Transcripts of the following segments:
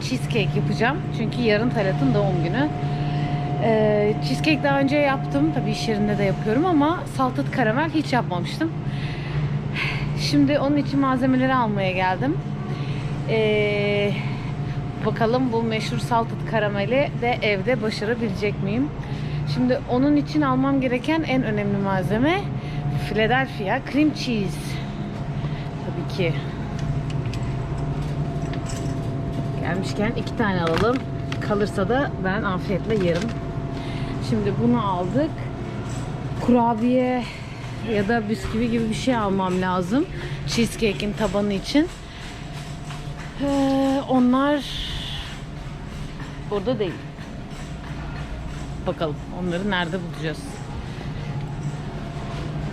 cheesecake yapacağım. Çünkü yarın Talat'ın doğum günü. Eee cheesecake daha önce yaptım. Tabii iş yerinde de yapıyorum ama salted caramel hiç yapmamıştım. Şimdi onun için malzemeleri almaya geldim. Eee, bakalım bu meşhur salted karameli de evde başarabilecek miyim? Şimdi onun için almam gereken en önemli malzeme Philadelphia cream cheese. Tabii ki. Gelmişken iki tane alalım. Kalırsa da ben afiyetle yerim. Şimdi bunu aldık. Kurabiye ya da bisküvi gibi bir şey almam lazım. Cheesecake'in tabanı için. Ee, onlar burada değil. Bakalım onları nerede bulacağız.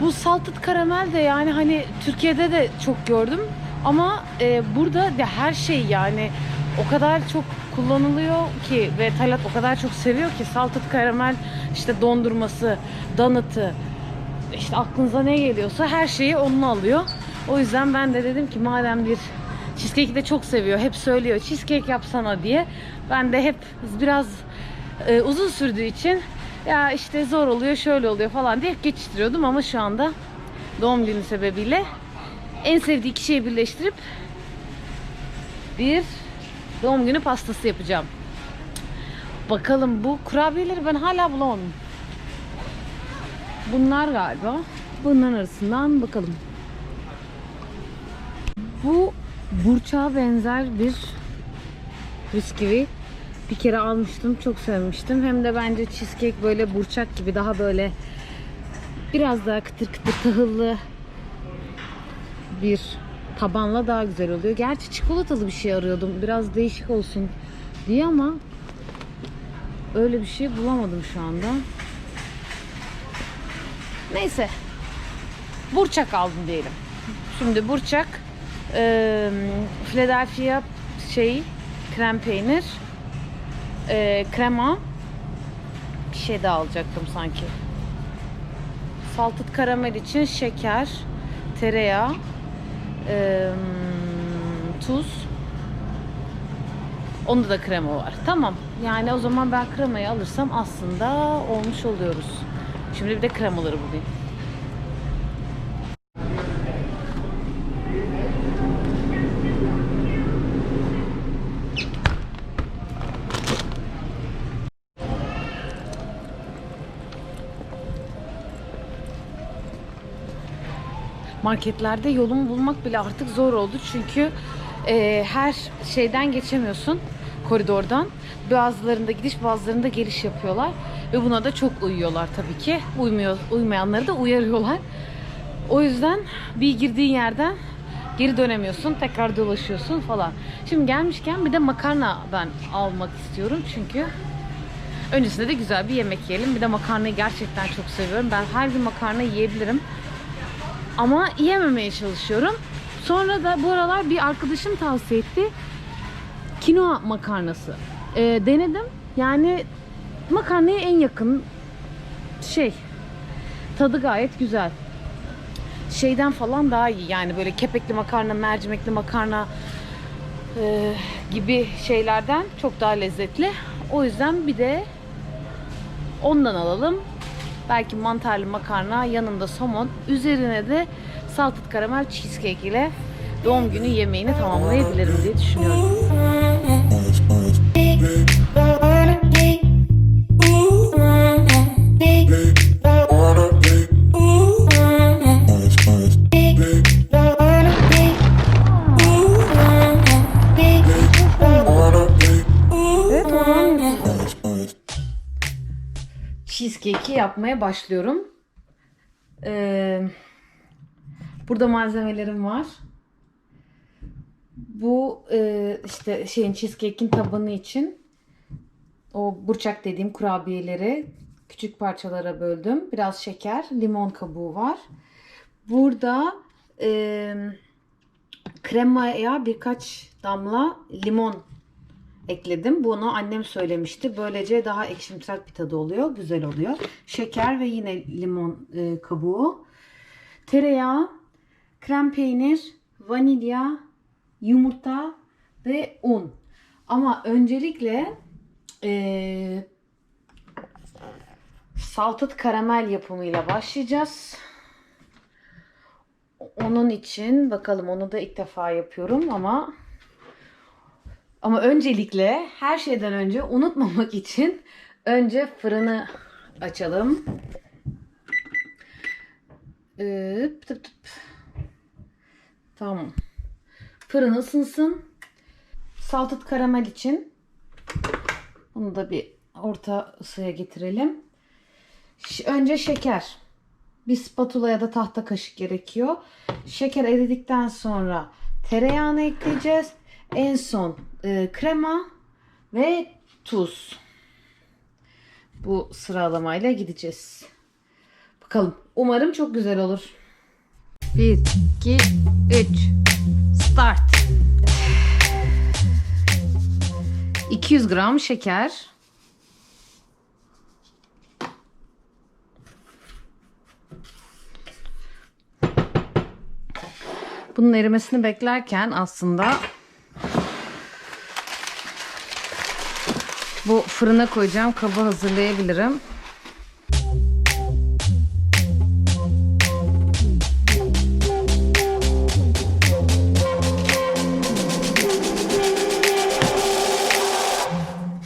Bu salted karamel de yani hani Türkiye'de de çok gördüm ama e, burada da her şey yani o kadar çok kullanılıyor ki ve Talat o kadar çok seviyor ki salted karamel işte dondurması, donut'ı işte aklınıza ne geliyorsa her şeyi onunla alıyor. O yüzden ben de dedim ki madem bir cheesecake'i de çok seviyor. Hep söylüyor cheesecake yapsana diye. Ben de hep biraz e, uzun sürdüğü için ya işte zor oluyor şöyle oluyor falan diye hep geçiştiriyordum ama şu anda doğum günü sebebiyle en sevdiği iki şeyi birleştirip bir doğum günü pastası yapacağım. Bakalım bu kurabiyeleri ben hala bulamadım. Bunlar galiba. Bunların arasından bakalım. Bu burçağa benzer bir bisküvi. Bir kere almıştım. Çok sevmiştim. Hem de bence cheesecake böyle burçak gibi daha böyle biraz daha kıtır kıtır tahıllı bir tabanla daha güzel oluyor. Gerçi çikolatalı bir şey arıyordum. Biraz değişik olsun diye ama öyle bir şey bulamadım şu anda. Neyse. Burçak aldım diyelim. Şimdi burçak e, Philadelphia şey krem peynir e, krema bir şey daha alacaktım sanki. Salted karamel için şeker, tereyağı, e, tuz. Onda da krema var. Tamam. Yani o zaman ben kremayı alırsam aslında olmuş oluyoruz. Şimdi bir de kremaları bulayım. Marketlerde yolumu bulmak bile artık zor oldu çünkü e, her şeyden geçemiyorsun koridordan. Bazılarında gidiş bazılarında geliş yapıyorlar ve buna da çok uyuyorlar tabii ki. Uymuyor, uymayanları da uyarıyorlar. O yüzden bir girdiğin yerden geri dönemiyorsun, tekrar dolaşıyorsun falan. Şimdi gelmişken bir de makarna ben almak istiyorum çünkü öncesinde de güzel bir yemek yiyelim. Bir de makarnayı gerçekten çok seviyorum. Ben her gün makarna yiyebilirim. Ama yememeye çalışıyorum. Sonra da bu aralar bir arkadaşım tavsiye etti. Kinoa makarnası. Ee, denedim. Yani makarnaya en yakın şey. Tadı gayet güzel. Şeyden falan daha iyi. Yani böyle kepekli makarna, mercimekli makarna e, gibi şeylerden çok daha lezzetli. O yüzden bir de ondan alalım. Belki mantarlı makarna, yanında somon, üzerine de salted karamel cheesecake ile doğum günü yemeğini tamamlayabilirim diye düşünüyorum. Yapmaya başlıyorum. Ee, burada malzemelerim var. Bu e, işte şeyin cheesecake'in tabanı için o burçak dediğim kurabiyeleri küçük parçalara böldüm. Biraz şeker, limon kabuğu var. Burada e, kremaya birkaç damla limon ekledim. Bunu annem söylemişti. Böylece daha ekşimtırak bir tadı oluyor. Güzel oluyor. Şeker ve yine limon e, kabuğu. Tereyağı, krem peynir, vanilya, yumurta ve un. Ama öncelikle eee salted karamel yapımıyla başlayacağız. Onun için bakalım onu da ilk defa yapıyorum ama ama öncelikle her şeyden önce unutmamak için önce fırını açalım. Üp, tıp, tıp. Tamam. Fırın ısınsın. Salted karamel için bunu da bir orta ısıya getirelim. Önce şeker. Bir spatula ya da tahta kaşık gerekiyor. Şeker eridikten sonra tereyağını ekleyeceğiz. En son e, krema ve tuz. Bu sıralamayla gideceğiz. Bakalım. Umarım çok güzel olur. 1, 2, 3. Start. 200 gram şeker. Bunun erimesini beklerken aslında bu fırına koyacağım kabı hazırlayabilirim.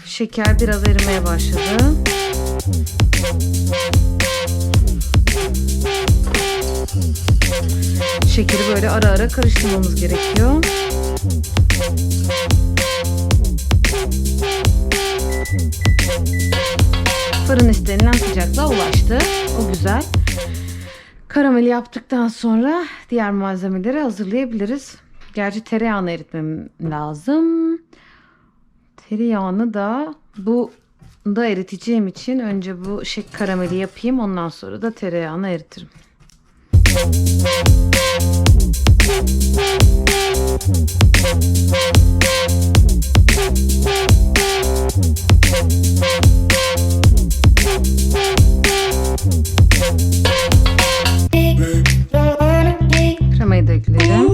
Şeker biraz erimeye başladı. Şekeri böyle ara ara karıştırmamız gerekiyor. İstenilen sıcaklığa ulaştı. O güzel. Karameli yaptıktan sonra diğer malzemeleri hazırlayabiliriz. Gerçi tereyağını eritmem lazım. Tereyağını da bu da eriteceğim için önce bu şey karameli yapayım ondan sonra da tereyağını eritirim. Kremayı da ekledim.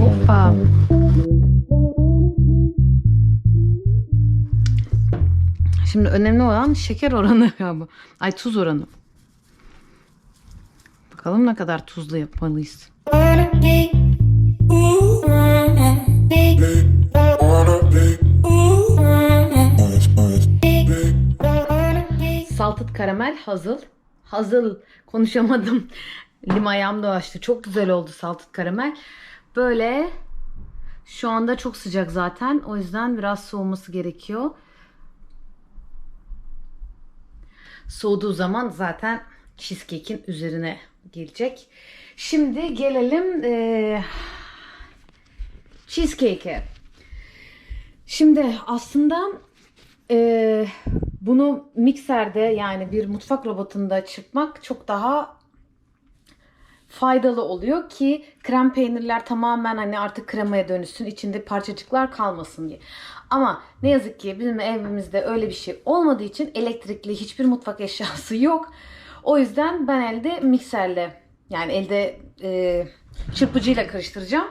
Hoppa. Şimdi önemli olan şeker oranı ya. Ay tuz oranı. Bakalım ne kadar tuzlu yapmalıyız. Salted karamel hazır. Hazır. Konuşamadım. Lim ayağım dolaştı. Çok güzel oldu salted karamel. Böyle şu anda çok sıcak zaten. O yüzden biraz soğuması gerekiyor. Soğuduğu zaman zaten cheesecake'in üzerine gelecek. Şimdi gelelim eee cheesecake'e. Şimdi aslında eee, bunu mikserde yani bir mutfak robotunda çırpmak çok daha faydalı oluyor ki krem peynirler tamamen hani artık kremaya dönüşsün içinde parçacıklar kalmasın diye. Ama ne yazık ki bizim evimizde öyle bir şey olmadığı için elektrikli hiçbir mutfak eşyası yok. O yüzden ben elde mikserle yani elde e, çırpıcıyla karıştıracağım.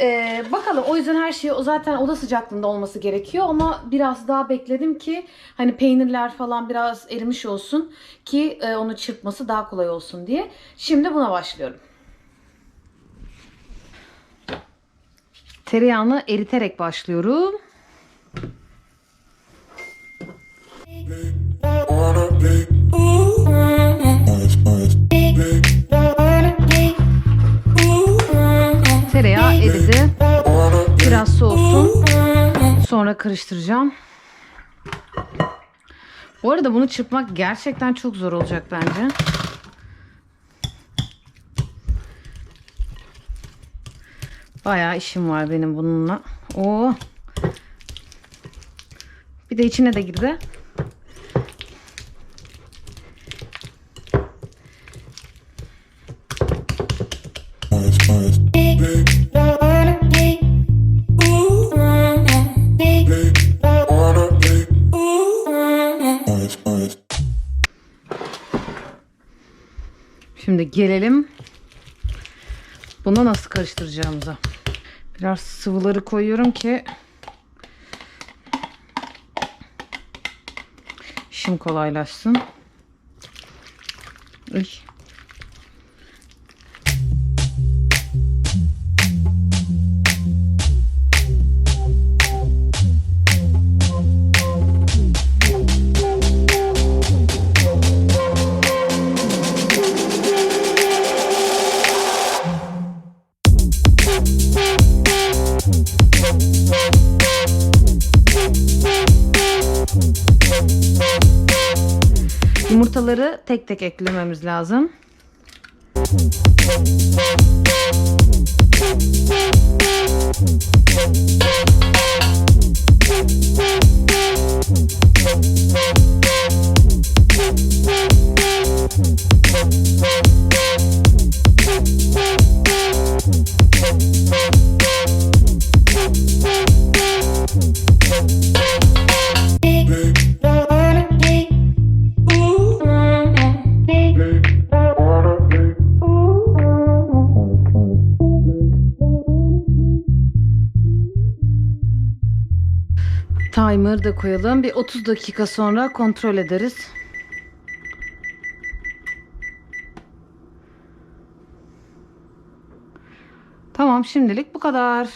E, bakalım o yüzden her şey o zaten oda sıcaklığında olması gerekiyor ama biraz daha bekledim ki hani peynirler falan biraz erimiş olsun ki e, onu çırpması daha kolay olsun diye. Şimdi buna başlıyorum. Tereyağını eriterek başlıyorum. Tereyağı eridi. Biraz soğusun. Sonra karıştıracağım. Bu arada bunu çırpmak gerçekten çok zor olacak bence. Bayağı işim var benim bununla. Oo. Bir de içine de girdi. Şimdi gelelim bunu nasıl karıştıracağımıza. Biraz sıvıları koyuyorum ki işim kolaylaşsın. Uy. Yumurtaları tek tek eklememiz lazım. Timer da koyalım. Bir 30 dakika sonra kontrol ederiz. Tamam şimdilik bu kadar.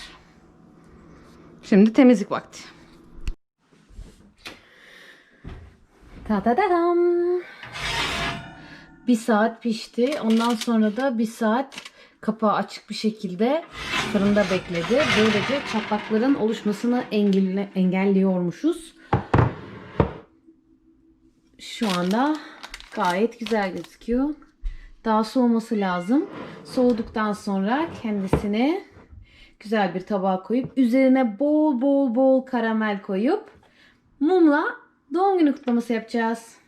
Şimdi temizlik vakti. Ta ta ta tam. Bir saat pişti. Ondan sonra da bir saat kapağı açık bir şekilde fırında bekledi. Böylece çatlakların oluşmasını engelliyormuşuz. Şu anda gayet güzel gözüküyor. Daha soğuması lazım. Soğuduktan sonra kendisini güzel bir tabağa koyup üzerine bol bol bol karamel koyup mumla doğum günü kutlaması yapacağız.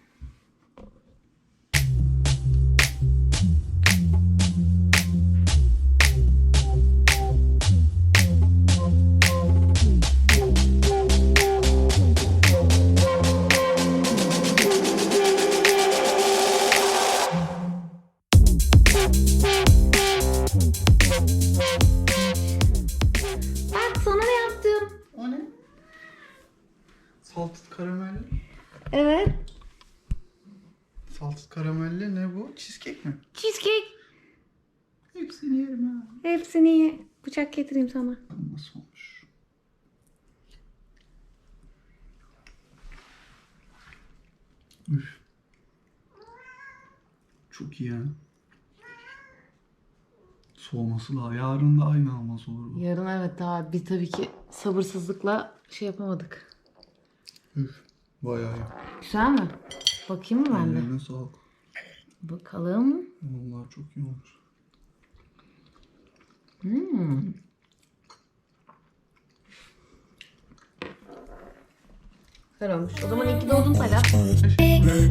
Salted karamelli ne bu? Cheesecake mi? Cheesecake. Hepsini yerim ha. Hepsini ye. Bıçak getireyim sana. Nasıl olmuş? Üf. Çok iyi ya. Soğuması da yarın da aynı alması olur bu. Yarın evet daha bir tabii ki sabırsızlıkla şey yapamadık. Üf. Bayağı iyi. Güzel mi? Bakayım mı ben de? Ellerine sağlık. Bakalım. Vallahi çok iyi olmuş. Hmm. Güzel olmuş. O zaman iyi ki doğdun Talat. Teşekkürler.